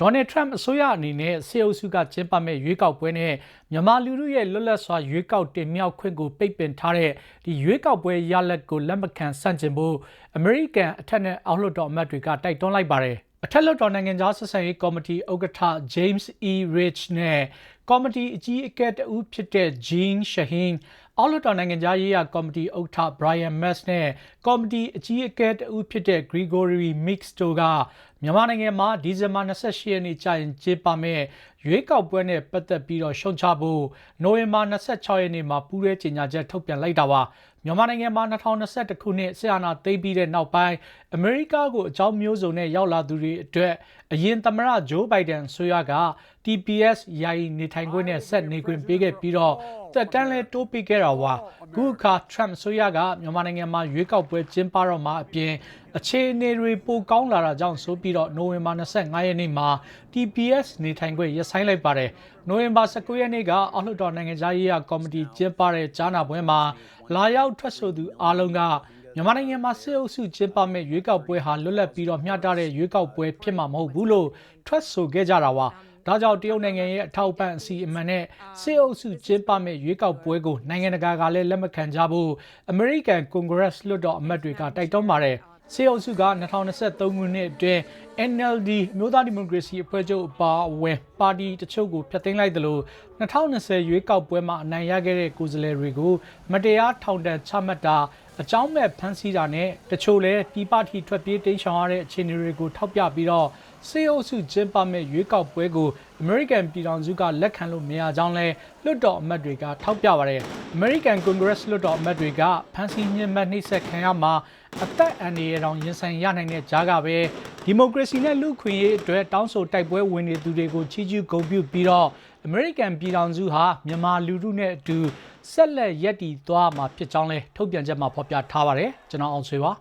ဒေါ်နယ်ထရမ့်အစိုးရအနေနဲ့စေအုပ်စုကကျင်းပမဲ့ရွေးကောက်ပွဲနဲ့မြန်မာလူထုရဲ့လွတ်လပ်စွာရွေးကောက်တင်မြှောက်ခွင့်ကိုပိတ်ပင်ထားတဲ့ဒီရွေးကောက်ပွဲရလဒ်ကိုလက်မခံဆန့်ကျင်ဖို့အမေရိကန်အထက်နဲ့အောက်လွှတ်တော်အမတ်တွေကတိုက်တွန်းလိုက်ပါတယ်အထက်လွှတ်တော်နိုင်ငံသားဆက်ဆံရေးကော်မတီဥက္ကဋ္ဌ James E. Rich နဲ့ ကော်မတီအကြီးအကဲတဦးဖြစ်တဲ့ Jean Shaheen အောက်လွှတ်တော်နိုင်ငံသားရေးရာကော်မတီဥက္ကဋ္ဌ Brian Mess နဲ့ကော်မတီအကြီးအကဲတဦးဖြစ်တဲ့ Gregory Mix တို့ကမြန်မာနိုင်ငံမှာဒီဇင်ဘာ28ရက်နေ့ကျရင်ကျင်းပမဲ့ရွေးကောက်ပွဲနဲ့ပတ်သက်ပြီးတော့ရှုံချဖို့နိုဝင်ဘာ26ရက်နေ့မှာပူးရဲကြေညာချက်ထုတ်ပြန်လိုက်တာပါမြန်မာနိုင်ငံမှာ2021ခုနှစ်ဆီယနာသိမ်းပြီးတဲ့နောက်ပိုင်းအမေရိကကိုအကြောင်းမျိုးစုံနဲ့ရောက်လာသူတွေအတွက်အရင်သမ္မတဂျိုးဘိုင်ဒန်ဆိုရက TPS ယာယီနေထိုင်ခွင့်နဲ့ဆက်နေခွင့်ပေးခဲ့ပြီးတော့တက်တန်းလဲတိုးပေးခဲ့တာပါခုအခါ Trump ဆိုရကမြန်မာနိုင်ငံမှာရွေးကောက်ပွဲကျင်းပတော့မှာအပြင်အခြေအနေတွေပိုကောင်းလာတာကြောင့်ဆိုပြီးတော့နိုဝင်ဘာ25ရက်နေ့မှာ TPS နေထိုင်ခွင့်ရပ်ဆိုင်းလိုက်ပါတယ်နိုဝင်ဘာ19ရက်နေ့ကအောက်လွှတ်တော်နိုင်ငံသားရေးရာကော်မတီကျင်းပတဲ့ကြားနာပွဲမှာလာရောက်ထွက်ဆိုသူအားလုံးကမြန်မာနိုင်ငံမှာစစ်အုပ်စုကျင်းပမဲ့ရွေးကောက်ပွဲဟာလွတ်လပ်ပြီးတော့မျှတတဲ့ရွေးကောက်ပွဲဖြစ်မှာမဟုတ်ဘူးလို့ထွက်ဆိုခဲ့ကြတာပါ ဒါကြောင့်တရုတ်နိုင်ငံရဲ့အထောက်အပံ့အစီအမံနဲ့စစ်အုပ်စုကျင်းပမဲ့ရွေးကောက်ပွဲကိုနိုင်ငံတကာကလည်းလက်မခံကြဖို့အမေရိကန်ကွန်ဂရက်လွှတ်တော်အမတ်တွေကတိုက်တွန်းပါတယ်စေအုပ်စုက2023ခုနှစ်အတွင်း NLD မြို့သားဒီမိုကရေစီအဖွဲ့ချုပ်အပါအဝင်ပါတီတချို့ကိုဖျက်သိမ်းလိုက်သလို2020ရွေးကောက်ပွဲမှာအနိုင်ရခဲ့တဲ့ကိုယ်စားလှယ်တွေကိုမတရားထောင်ဒဏ်ချမှတ်တာ အကြောင်းမဲ့ဖမ်းဆီးတာနဲ့တချို့လည်းပြည်ပထိထွက်ပြေးတိမ်းရှောင်ရတဲ့အခြေအနေတွေကိုထောက်ပြပြီးတော့စေအုပ်စုကျင်းပမဲ့ရွေးကောက်ပွဲကိုအမေရိကန်ပြည်ထောင်စုကလက်ခံလို့မရကြောင်းလဲလွှတ်တော်အမတ်တွေကထောက်ပြပါတယ်အမေရိကန်ကွန်ဂရက်လွှတ်တော်အမတ်တွေကဖမ်းဆီးညှဉ်းပန်းနှိပ်စက်ခံရမှာအသက်အန္တရာယ်တောင်ရင်ဆိုင်ရနိုင်တဲ့ကြားကပဲဒီမိုကရေစီနဲ့လူ့ခွင့်ရေးအတွက်တောင်းဆိုတိုက်ပွဲဝင်နေသူတွေကိုချီးကျူးဂုဏ်ပြုပြီးတော့အမေရိကန်ပြည်ထောင်စုဟာမြန်မာလူထုနဲ့အတူ ဆက်လက်ရည်တည်သွားမှာဖြစ်ကြောင်းလဲထုတ်ပြန်ချက်မှာဖော်ပြထားပါတယ်ကျွန်တော်အောင်ဆွေပါ